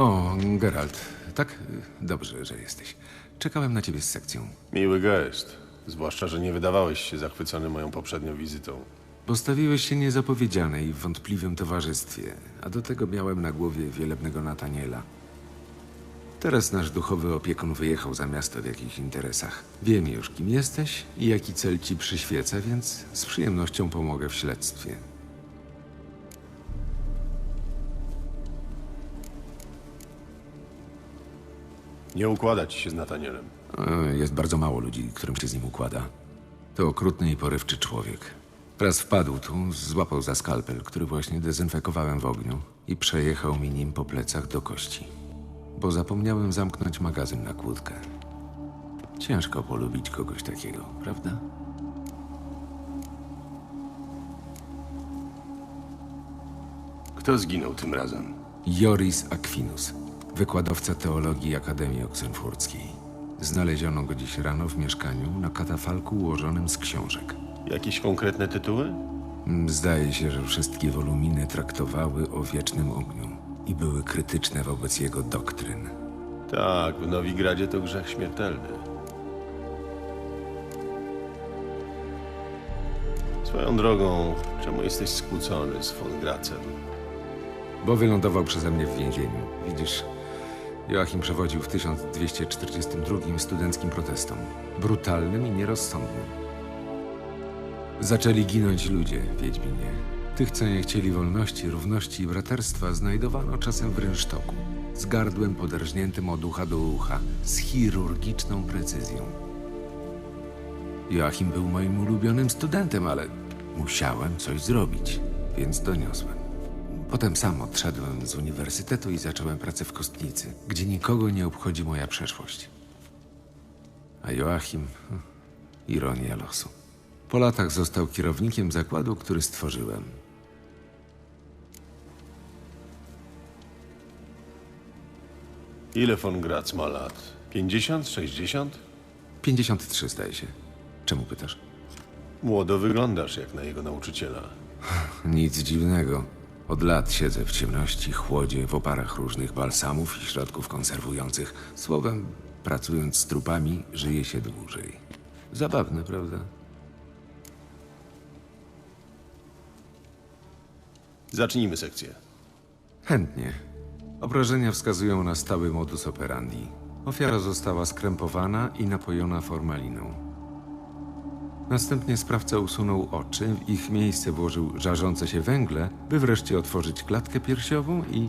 O, Geralt. Tak? Dobrze, że jesteś. Czekałem na ciebie z sekcją. Miły gest. Zwłaszcza, że nie wydawałeś się zachwycony moją poprzednią wizytą. Postawiłeś się niezapowiedziane i w wątpliwym towarzystwie, a do tego miałem na głowie wielebnego Nataniela. Teraz nasz duchowy opiekun wyjechał za miasto w jakichś interesach. Wiem już, kim jesteś i jaki cel ci przyświeca, więc z przyjemnością pomogę w śledztwie. Nie układa ci się z Natanielem. E, Jest bardzo mało ludzi, którym się z nim układa. To okrutny i porywczy człowiek. Raz wpadł tu, złapał za skalpel, który właśnie dezynfekowałem w ogniu i przejechał mi nim po plecach do kości. Bo zapomniałem zamknąć magazyn na kłódkę. Ciężko polubić kogoś takiego, prawda? Kto zginął tym razem? Joris Aquinus, wykładowca teologii Akademii Oksenfurckiej. Znaleziono go dziś rano w mieszkaniu na katafalku ułożonym z książek. Jakieś konkretne tytuły? Mm, Zdaje się, że wszystkie woluminy traktowały o wiecznym ogniu i były krytyczne wobec jego doktryn. Tak, w Nowigradzie to grzech śmiertelny. Swoją drogą, czemu jesteś skłócony z von Gracem? Bo wylądował przeze mnie w więzieniu. Widzisz, Joachim przewodził w 1242 studenckim protestom. Brutalnym i nierozsądnym. Zaczęli ginąć ludzie, Wiedźminie. Tych, co nie chcieli wolności, równości i braterstwa, znajdowano czasem w rynsztoku. Z gardłem poderżniętym od ucha do ucha, z chirurgiczną precyzją. Joachim był moim ulubionym studentem, ale musiałem coś zrobić, więc doniosłem. Potem sam odszedłem z uniwersytetu i zacząłem pracę w kostnicy, gdzie nikogo nie obchodzi moja przeszłość. A Joachim, hm, ironia losu. Po latach został kierownikiem zakładu, który stworzyłem. Ile von Grac ma lat? 50? 60? 53 zdaje się. Czemu pytasz? Młodo wyglądasz jak na jego nauczyciela. Nic dziwnego. Od lat siedzę w ciemności, chłodzie, w oparach różnych balsamów i środków konserwujących. Słowem, pracując z trupami, żyje się dłużej. Zabawne, prawda? Zacznijmy sekcję. Chętnie. Obrażenia wskazują na stały modus operandi. Ofiara została skrępowana i napojona formaliną. Następnie sprawca usunął oczy, w ich miejsce włożył żarzące się węgle, by wreszcie otworzyć klatkę piersiową i...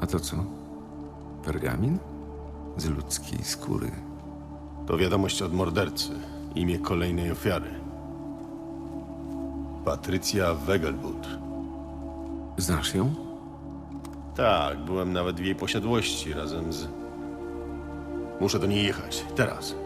A to co? Pergamin? Z ludzkiej skóry. To wiadomość od mordercy. Imię kolejnej ofiary. Patrycja Wegelbud. Znasz ją? Tak, byłem nawet w jej posiadłości razem z... Muszę do niej jechać. Teraz.